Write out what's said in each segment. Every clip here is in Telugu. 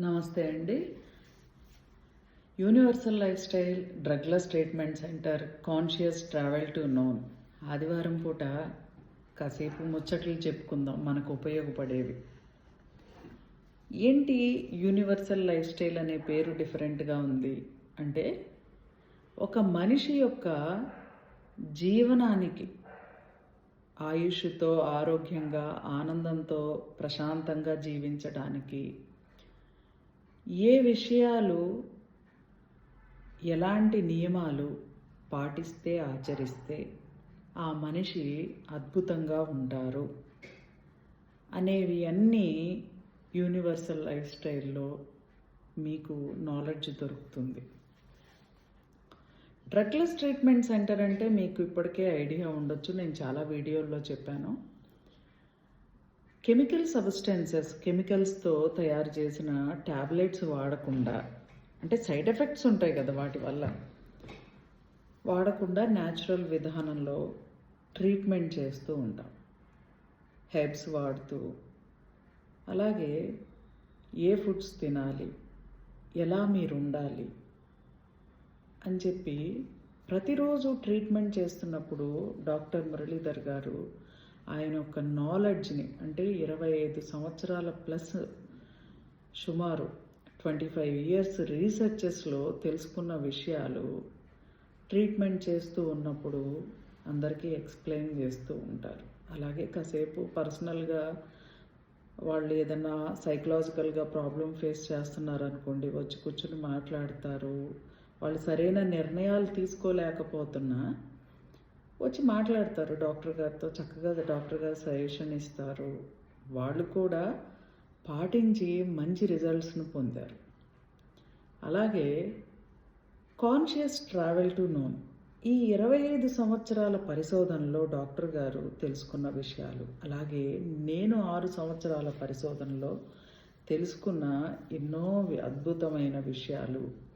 నమస్తే అండి. Universal lifestyle drugless treatment centre conscious travel to known ఆదివారం పూట కాసేపు ముచ్చట్లు చెప్పుకుందాం. మనకు ఉపయోగపడేవి. ఏంటి యూనివర్సల్ లైఫ్ స్టైల్ అనే పేరు డిఫరెంట్గా ఉంది? అంటే ఒక మనిషి యొక్క జీవనానికి ఆయుష్తో ఆరోగ్యంగా ఆనందంతో ప్రశాంతంగా జీవించడానికి ఏ విషయాలు ఎలాంటి నియమాలు పాటిస్తే ఆచరిస్తే ఆ మనిషి అద్భుతంగా ఉంటారు అనేవి అన్నీ యూనివర్సల్ లైఫ్ స్టైల్లో మీకు నాలెడ్జ్ దొరుకుతుంది. డ్రగ్లెస్ ట్రీట్మెంట్ సెంటర్ అంటే మీకు ఇప్పటికే ఐడియా ఉండొచ్చు. నేను చాలా వీడియోల్లో చెప్పాను. కెమికల్ సబ్స్టెన్సెస్ కెమికల్స్తో తయారు చేసిన ట్యాబ్లెట్స్ వాడకుండా అంటే సైడ్ ఎఫెక్ట్స్ ఉంటాయి కదా వాటి వల్ల వాడకుండా న్యాచురల్ విధానంలో ట్రీట్మెంట్ చేస్తూ ఉంటాం. హెర్బ్స్ వాడుతూ అలాగే ఏ ఫుడ్స్ తినాలి ఎలా మీరు ఉండాలి అని చెప్పి ప్రతిరోజు ట్రీట్మెంట్ చేస్తున్నప్పుడు డాక్టర్ మురళీధర్ గారు ఆయన యొక్క నాలెడ్జ్ని అంటే ఇరవై ఐదు సంవత్సరాల ప్లస్ సుమారు ట్వంటీ ఫైవ్ ఇయర్స్ రీసెర్చెస్లో తెలుసుకున్న విషయాలు ట్రీట్మెంట్ చేస్తూ ఉన్నప్పుడు అందరికీ ఎక్స్ప్లెయిన్ చేస్తూ ఉంటారు. అలాగే కాసేపు పర్సనల్గా వాళ్ళు ఏదైనా సైకలాజికల్గా ప్రాబ్లం ఫేస్ చేస్తున్నారు అనుకోండి వచ్చి కూర్చుని మాట్లాడతారు. వాళ్ళు సరైన నిర్ణయాలు తీసుకోలేకపోతున్నా వచ్చి మాట్లాడతారు. డాక్టర్ గారితో చక్కగా డాక్టర్ గారు సజెషన్ ఇస్తారు. వాళ్ళు కూడా పాటించి మంచి రిజల్ట్స్ను పొందారు. అలాగే కాన్షియస్ ట్రావెల్ టు నోన్. ఈ ఇరవై ఐదు సంవత్సరాల పరిశోధనలో డాక్టర్ గారు తెలుసుకున్న విషయాలు అలాగే నేను ఆరు సంవత్సరాల పరిశోధనలో తెలుసుకున్న ఎన్నో అద్భుతమైన విషయాలు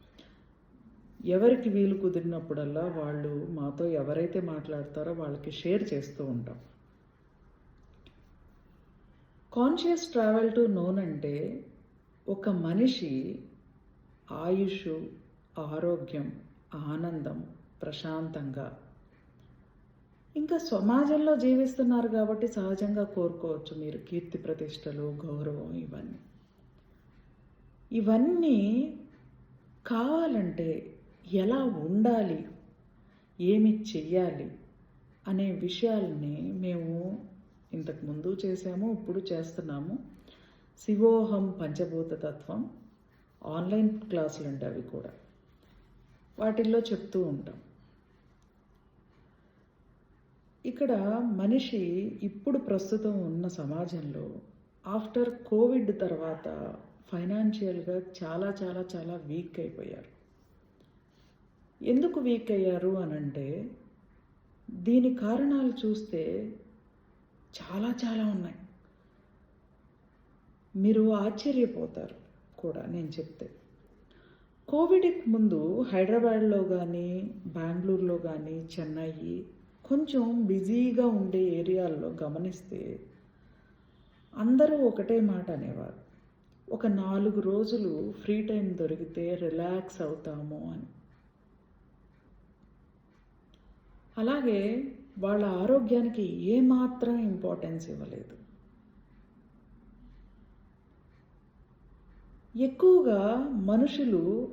ఎవరికి వీలు కుదిరినప్పుడల్లా వాళ్ళు మాతో ఎవరైతే మాట్లాడతారో వాళ్ళకి షేర్ చేస్తూ ఉంటాం. కాన్షియస్ ట్రావెల్ టు నోన్ అంటే ఒక మనిషి ఆయుష్ ఆరోగ్యం ఆనందం ప్రశాంతంగా ఇంకా సమాజంలో జీవిస్తున్నారు కాబట్టి సహజంగా కోరుకోవచ్చు మీరు కీర్తి ప్రతిష్టలు గౌరవం ఇవన్నీ. ఇవన్నీ కావాలంటే ఎలా ఉండాలి? ఏమి చెయ్యాలి? అనే విషయాల్ని మేము ఇంతకు ముందు చేసాము ఇప్పుడు చేస్తున్నాము. శివోహం పంచభూత తత్వం ఆన్లైన్ క్లాసులు అంటే అవి కూడా. వాటిల్లో చెప్తూ ఉంటాం. ఇక్కడ మనిషి ఇప్పుడు ప్రస్తుతం ఉన్న సమాజంలో ఆఫ్టర్ కోవిడ్ తర్వాత ఫైనాన్షియల్గా చాలా చాలా చాలా వీక్ అయిపోయారు. ఎందుకు వీక్ అయ్యారు అని అంటే దీని కారణాలు చూస్తే చాలా చాలా ఉన్నాయి. మీరు ఆశ్చర్యపోతారు కూడా నేను చెప్తే. కోవిడ్కి ముందు హైదరాబాద్లో కానీ బెంగళూరులో కానీ చెన్నై కొంచెం బిజీగా ఉండే ఏరియాల్లో గమనిస్తే అందరూ ఒకటే మాట అనేవారు. ఒక నాలుగు రోజులు ఫ్రీ టైం దొరికితే రిలాక్స్ అవుతాము అని. అలాగే వాళ్ళ ఆరోగ్యానికి ఏమాత్రం ఇంపార్టెన్స్ ఇవ్వలేదు. ఎక్కువగా మనుషులు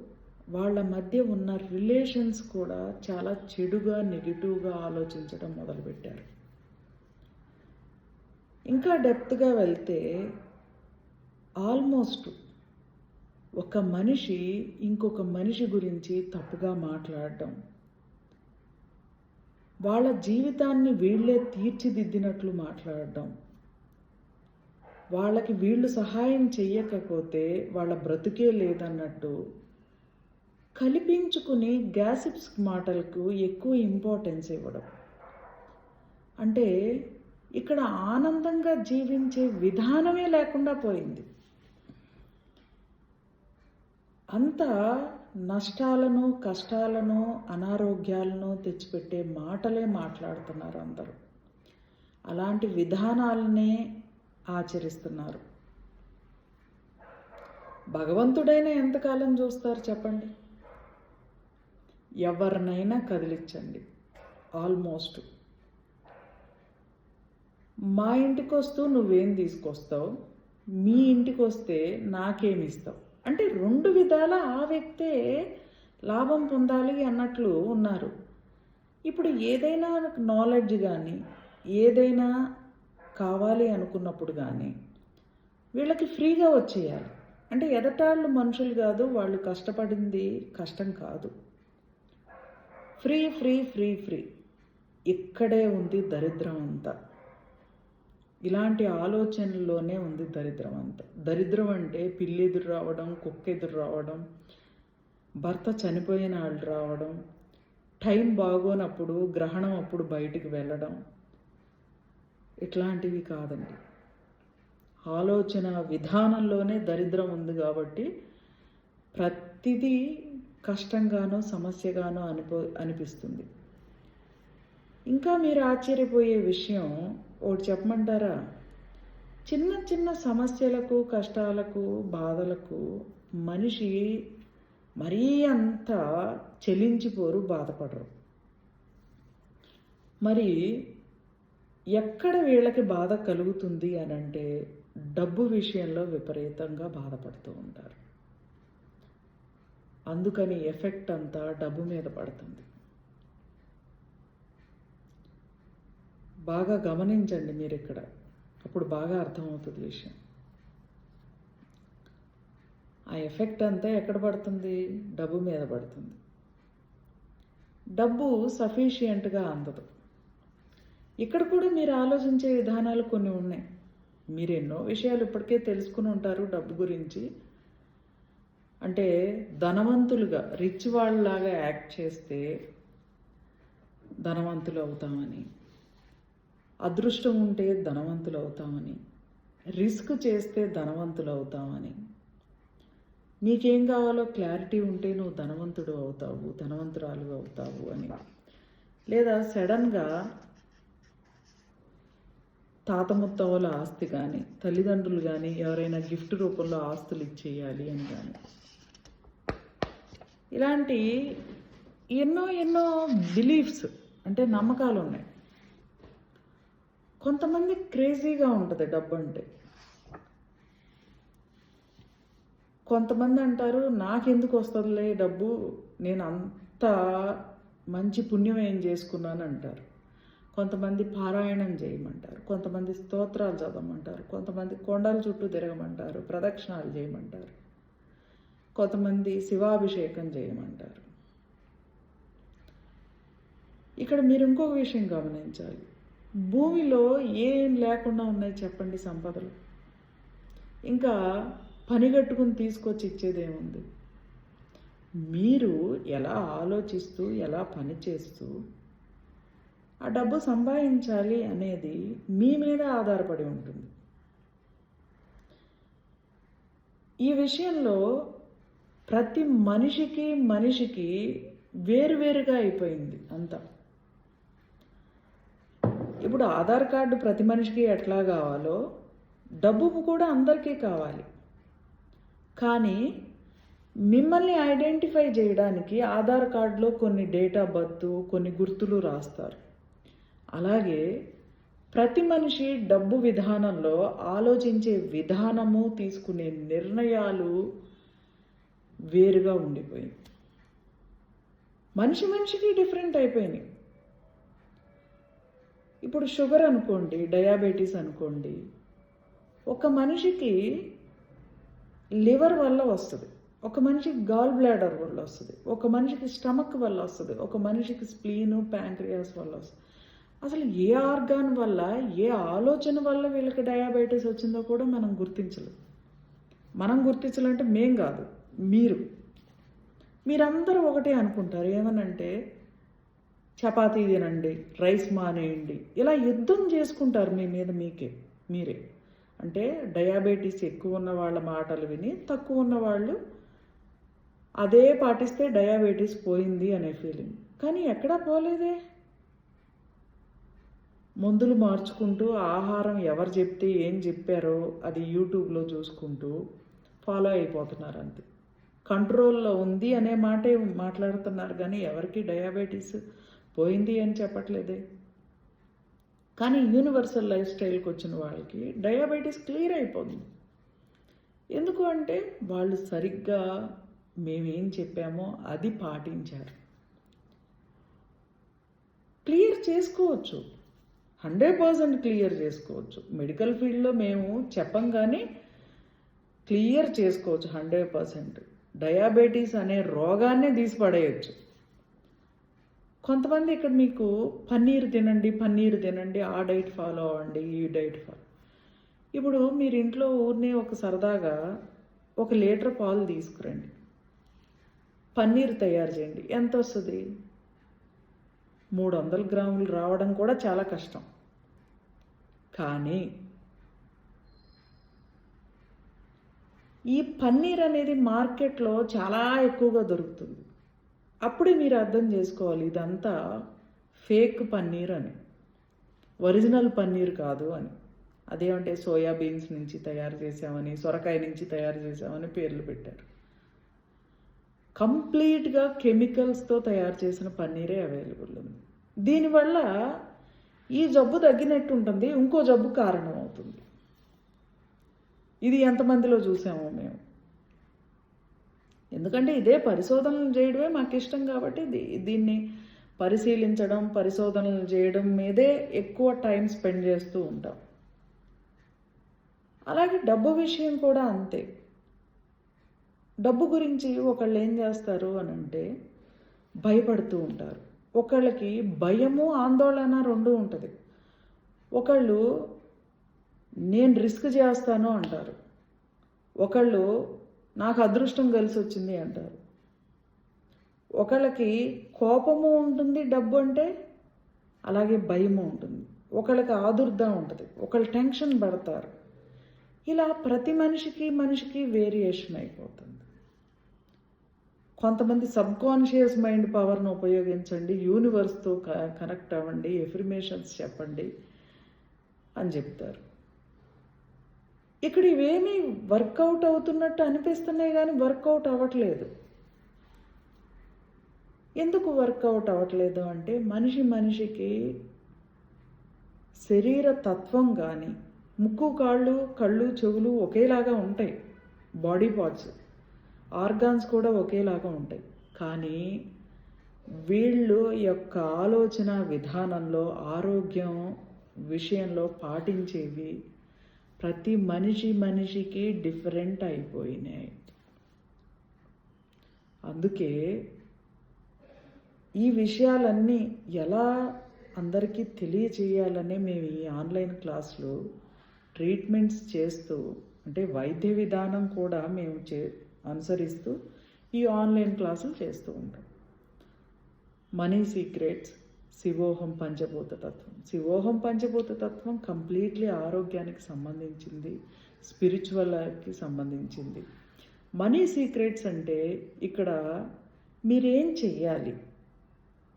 వాళ్ళ మధ్య ఉన్న రిలేషన్స్ కూడా చాలా చెడుగా నెగిటివ్గా ఆలోచించడం మొదలుపెట్టారు. ఇంకా డెప్త్గా వెళ్తే ఆల్మోస్ట్ ఒక మనిషి ఇంకొక మనిషి గురించి తప్పుగా మాట్లాడడం వాళ్ళ జీవితాన్ని వీళ్ళే తీర్చిదిద్దినట్లు మాట్లాడడం. వాళ్ళకి వీళ్ళు సహాయం చెయ్యకపోతే వాళ్ళ బ్రతుకే లేదన్నట్టు. కల్పించుకుని గ్యాసిప్స్ మాటలకు ఎక్కువ ఇంపార్టెన్స్ ఇవ్వడం. అంటే ఇక్కడ ఆనందంగా జీవించే విధానమే లేకుండా పోయింది. అంతా నష్టాలను కష్టాలను అనారోగ్యాలను తెచ్చిపెట్టే మాటలే మాట్లాడుతున్నారు అందరూ. అలాంటి విధానాలనే ఆచరిస్తున్నారు. భగవంతుడైనా ఎంతకాలం చూస్తారు చెప్పండి? ఎవరినైనా కదిలించండి. ఆల్మోస్ట్. మా ఇంటికి వస్తూ నువ్వేం తీసుకొస్తావు? మీ ఇంటికి వస్తే నాకేమి ఇస్తావు అంటే రెండు విధాల ఆ వ్యక్తే లాభం పొందాలి అన్నట్లు ఉన్నారు. ఇప్పుడు ఏదైనా నాలెడ్జ్ కానీ ఏదైనా కావాలి అనుకున్నప్పుడు కానీ వీళ్ళకి ఫ్రీగా వచ్చేయాలి. అంటే ఎదటాళ్ళు మనుషులు కాదు వాళ్ళు కష్టపడింది కష్టం కాదు. Free free free free. ఇక్కడే ఉంది దరిద్రం అంతా. ఇలాంటి ఆలోచనల్లోనే ఉంది దరిద్రం అంతా. దరిద్రం అంటే పిల్లి ఎదురు రావడం కుక్క ఎదురు రావడం భర్త చనిపోయిన వాళ్ళు రావడం టైం బాగోనప్పుడు గ్రహణం అప్పుడు బయటికి వెళ్ళడం ఇట్లాంటివి కాదండి. ఆలోచన విధానంలోనే దరిద్రం ఉంది కాబట్టి ప్రతిదీ కష్టంగానో సమస్యగానో అనిపో అనిపిస్తుంది. ఇంకా మీరు ఆశ్చర్యపోయే విషయం ఒకటి చెప్పమంటారా? చిన్న చిన్న సమస్యలకు కష్టాలకు బాధలకు మనిషి మరీ అంత చెలించిపోరు బాధపడరు. మరి ఎక్కడ వీళ్ళకి బాధ కలుగుతుంది అని అంటే డబ్బు విషయంలో విపరీతంగా బాధపడుతూ ఉంటారు. అందుకని ఎఫెక్ట్ అంతా డబ్బు మీద పడుతుంది. బాగా గమనించండి మీరు ఇక్కడ అప్పుడు బాగా అర్థమవుతుంది విషయం. ఆ ఎఫెక్ట్ అంతా ఎక్కడ పడుతుంది? డబ్బు మీద పడుతుంది. డబ్బు సఫిషియంట్గా అందదు. ఇక్కడ కూడా మీరు ఆలోచించే విధానాలు కొన్ని ఉన్నాయి. మీరు ఎన్నో విషయాలు ఇప్పటికే తెలుసుకుని ఉంటారు డబ్బు గురించి. అంటే ధనవంతులుగా రిచ్ వాళ్ళలాగా యాక్ట్ చేస్తే ధనవంతులు అవుతామని. అదృష్టం ఉంటే ధనవంతులు అవుతామని రిస్క్ చేస్తే ధనవంతులు అవుతామని నీకేం కావాలో క్లారిటీ ఉంటే నువ్వు ధనవంతుడు అవుతావు ధనవంతురాలు అవుతావు అని. లేదా సడన్గా తాత ముత్తవల ఆస్తి కానీ తల్లిదండ్రులు కానీ ఎవరైనా గిఫ్ట్ రూపంలో ఆస్తులు ఇచ్చేయాలి అని కానీ ఇలాంటి ఎన్నో ఎన్నో బిలీఫ్స్ అంటే నమ్మకాలు ఉన్నాయి కొంతమంది క్రేజీగా ఉంటుంది డబ్బు అంటే కొంతమంది అంటారు నాకెందుకు వస్తుందిలే డబ్బు నేను అంత మంచి పుణ్యం ఏం చేసుకున్నాను అంటారు. కొంతమంది పారాయణం చేయమంటారు కొంతమంది స్తోత్రాలు చదవమంటారు కొంతమంది కొండల చుట్టూ తిరగమంటారు ప్రదక్షిణాలు చేయమంటారు. కొంతమంది శివాభిషేకం చేయమంటారు. ఇక్కడ మీరు ఇంకొక విషయం గమనించాలి. భూమిలో ఏం లేకుండా ఉన్నాయి చెప్పండి సంపదలు. ఇంకా పనిగట్టుకుని తీసుకొచ్చి ఇచ్చేదేముంది మీరు ఎలా ఆలోచిస్తూ ఎలా పని చేస్తూ ఆ డబ్బు సంపాదించాలి అనేది మీ మీద ఆధారపడి ఉంటుంది. ఈ విషయంలో ప్రతి మనిషికి మనిషికి వేరువేరుగా అయిపోయింది అంతా. ఇప్పుడు ఆధార్ కార్డు ప్రతి మనిషికి ఎట్లా కావాలో డబ్బు కూడా అందరికీ కావాలి. కానీ మిమ్మల్ని ఐడెంటిఫై చేయడానికి ఆధార్ కార్డులో కొన్ని డేట్ ఆఫ్ బర్త్ కొన్ని గుర్తులు రాస్తారు. అలాగే ప్రతి మనిషి డబ్బు విధానంలో ఆలోచించే విధానము తీసుకునే నిర్ణయాలు వేరుగా ఉండిపోయింది. మనిషి మనిషికి డిఫరెంట్ అయిపోయినాయి. ఇప్పుడు షుగర్ అనుకోండి డయాబెటీస్ అనుకోండి ఒక మనిషికి లివర్ వల్ల వస్తుంది ఒక మనిషికి గాల్ బ్లాడర్ వల్ల వస్తుంది ఒక మనిషికి స్టమక్ వల్ల వస్తుంది ఒక మనిషికి స్ప్లీను ప్యాంక్రియాస్ వల్ల వస్తుంది. అసలు ఏ ఆర్గాన్ వల్ల ఏ ఆలోచన వల్ల వీళ్ళకి డయాబెటీస్ వచ్చిందో కూడా మనం గుర్తించలేదు మనం గుర్తించాలంటే మేం కాదు మీరు. మీరందరూ ఒకటే అనుకుంటారు ఏమనంటే చపాతీ తినండి రైస్ మానేయండి. ఇలా యుద్ధం చేసుకుంటారు మీ మీద మీకే మీరే. అంటే డయాబెటీస్ ఎక్కువ ఉన్న వాళ్ళ మాటలు విని తక్కువ ఉన్న వాళ్ళు అదే పాటిస్తే డయాబెటీస్ పోయింది అనే ఫీలింగ్. కానీ ఎక్కడా పోలేదే. మందులు మార్చుకుంటూ ఆహారం ఎవరు చెప్తే ఏం చెప్పారో అది యూట్యూబ్లో చూసుకుంటూ ఫాలో అయిపోతున్నారు అంతే. కంట్రోల్లో ఉంది అనే మాటే మాట్లాడుతున్నారు కానీ ఎవరికి డయాబెటీస్ పోయింది అని చెప్పట్లేదే. కానీ యూనివర్సల్ లైఫ్ స్టైల్కి వచ్చిన వాళ్ళకి డయాబెటీస్ క్లియర్ అయిపోతుంది. ఎందుకు అంటే వాళ్ళు సరిగ్గా మేమేం చెప్పామో అది పాటించారు. క్లియర్ చేసుకోవచ్చు. హండ్రెడ్ పర్సెంట్ క్లియర్ చేసుకోవచ్చు. మెడికల్ ఫీల్డ్లో మేము చెప్పంగానే క్లియర్ చేసుకోవచ్చు హండ్రెడ్ పర్సెంట్ డయాబెటీస్ అనే రోగాన్నే తీసిపడేయచ్చు. కొంతమంది ఇక్కడ మీకు పన్నీర్ తినండి పన్నీర్ తినండి ఆ డైట్ ఫాలో అవ్వండి ఈ డైట్ ఫాలో ఇప్పుడు మీరు ఇంట్లో ఊరినే ఒక సరదాగా ఒక లీటర్ పాలు తీసుకురండి. పన్నీర్ తయారు చేయండి. ఎంత వస్తుంది? మూడు వందల గ్రాములు రావడం కూడా చాలా కష్టం. కానీ ఈ పన్నీర్ అనేది మార్కెట్లో చాలా ఎక్కువగా దొరుకుతుంది. అప్పుడే మీరు అర్థం చేసుకోవాలి ఇదంతా ఫేక్ పన్నీర్ అని. ఒరిజినల్ పన్నీర్ కాదు అని. అదేమంటే సోయాబీన్స్ నుంచి తయారు చేసామని సొరకాయ నుంచి తయారు చేసామని పేర్లు పెట్టారు. కంప్లీట్గా కెమికల్స్తో తయారు చేసిన పన్నీరే అవైలబుల్ ఉంది. దీనివల్ల ఈ జబ్బు తగ్గినట్టు ఉంటుంది ఇంకో జబ్బు కారణం అవుతుంది. ఇది ఎంతమందిలో చూసామో మేము. ఎందుకంటే ఇదే పరిశోధనలు చేయడమే మాకు ఇష్టం కాబట్టి దీ- దీన్ని పరిశీలించడం పరిశోధనలు చేయడం మీదే ఎక్కువ టైం స్పెండ్ చేస్తూ ఉంటాం. అలాగే డబ్బు విషయం కూడా అంతే. డబ్బు గురించి ఒకళ్ళు ఏం చేస్తారు అని అంటే భయపడుతూ ఉంటారు. ఒకళ్ళకి భయము ఆందోళన రెండు ఉంటుంది. ఒకళ్ళు నేను రిస్క్ చేస్తాను అంటారు. ఒకళ్ళు నాకు అదృష్టం కలిసి వచ్చింది అంటారు. ఒకళ్ళకి కోపము ఉంటుంది డబ్బు అంటే అలాగే భయము ఉంటుంది. ఒకళ్ళకి ఆదుర్ద ఉంటుంది ఒకళ్ళు టెన్షన్ పడతారు. ఇలా ప్రతి మనిషికి మనిషికి వేరియేషన్ అయిపోతుంది. కొంతమంది సబ్కాన్షియస్ మైండ్ పవర్ను ఉపయోగించండి యూనివర్స్తో కనెక్ట్ అవ్వండి ఎఫర్మేషన్స్ చెప్పండి అని చెప్తారు. ఇక్కడ ఇవేమీ వర్కౌట్ అవుతున్నట్టు అనిపిస్తున్నాయి కానీ వర్కౌట్ అవ్వట్లేదు. ఎందుకు వర్కౌట్ అవ్వట్లేదు అంటే మనిషి మనిషికి శరీర తత్వం కానీ ముక్కు కాళ్ళు కళ్ళు చెవులు ఒకేలాగా ఉంటాయి. బాడీ పార్ట్స్ ఆర్గాన్స్ కూడా ఒకేలాగా ఉంటాయి. కానీ వీళ్ళు యొక్క ఆలోచన విధానంలో ఆరోగ్యం విషయంలో పాటించేవి ప్రతి మనిషి మనిషికి డిఫరెంట్ అయిపోయినాయి. అందుకే ఈ విషయాలన్నీ ఎలా అందరికీ తెలియచేయాలనే మేము ఈ ఆన్లైన్ క్లాసులు ట్రీట్మెంట్స్ చేస్తూ అంటే వైద్య విధానం కూడా మేము చే అనుసరిస్తూ ఈ ఆన్లైన్ క్లాసులు చేస్తూ ఉంటాం. మనీ సీక్రెట్స్ శివోహం పంచభూత తత్వం. శివోహం పంచభూత తత్వం కంప్లీట్లీ ఆరోగ్యానికి సంబంధించింది స్పిరిచువల్కి సంబంధించింది. మనీ సీక్రెట్స్ అంటే ఇక్కడ మీరేం చెయ్యాలి?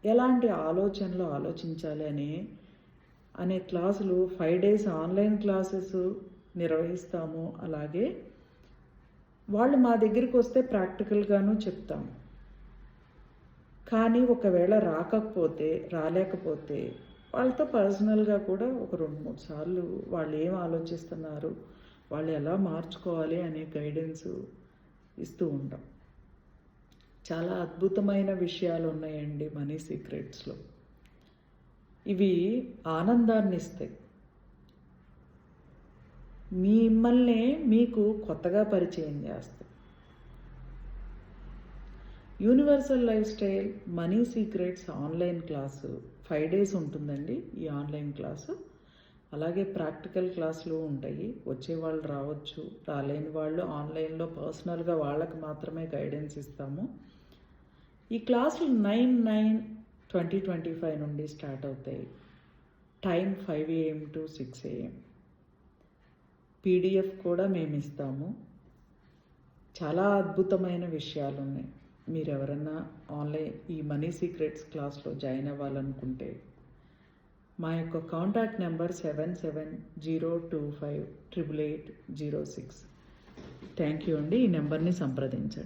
ఎలాంటి ఆలోచనలు ఆలోచించాలి అని అనే క్లాసులు ఫైవ్ డేస్ ఆన్లైన్ క్లాసెస్ నిర్వహిస్తాము. అలాగే వాళ్ళు మా దగ్గరికి వస్తే ప్రాక్టికల్గాను చెప్తాము. కానీ ఒకవేళ రాకపోతే రాలేకపోతే వాళ్ళతో పర్సనల్గా కూడా ఒక రెండు మూడు సార్లు వాళ్ళు ఏం ఆలోచిస్తున్నారు వాళ్ళు ఎలా మార్చుకోవాలి అనే గైడెన్స్ ఇస్తూ ఉంటాం. చాలా అద్భుతమైన విషయాలు ఉన్నాయండి మనీ సీక్రెట్స్లో. ఇవి ఆనందాన్ని ఇస్తాయి. మిమ్మల్ని మీకు కొత్తగా పరిచయం చేస్తాయి. Universal lifestyle money secrets online class five days ఉంటుందండి ఈ ఆన్లైన్ క్లాసు. అలాగే ప్రాక్టికల్ క్లాసులు ఉంటాయి. వచ్చే వాళ్ళు రావచ్చు రాలేని వాళ్ళు ఆన్లైన్లో పర్సనల్గా వాళ్ళకి మాత్రమే గైడెన్స్ ఇస్తాము. ఈ క్లాసులు nine nine twenty twenty five నుండి స్టార్ట్ అవుతాయి. Time five AM to six AM. PDF కూడా మేము ఇస్తాము చాలా అద్భుతమైన విషయాలు ఉన్నాయి మీరు ఎవరన్నా ఆన్లైన్ ఈ మనీ సీక్రెట్స్ క్లాస్లో జాయిన్ అవ్వాలనుకుంటే మా యొక్క contact number seven seven zero two five triple eight zero six thank you అండి. ఈ నెంబర్ని సంప్రదించండి.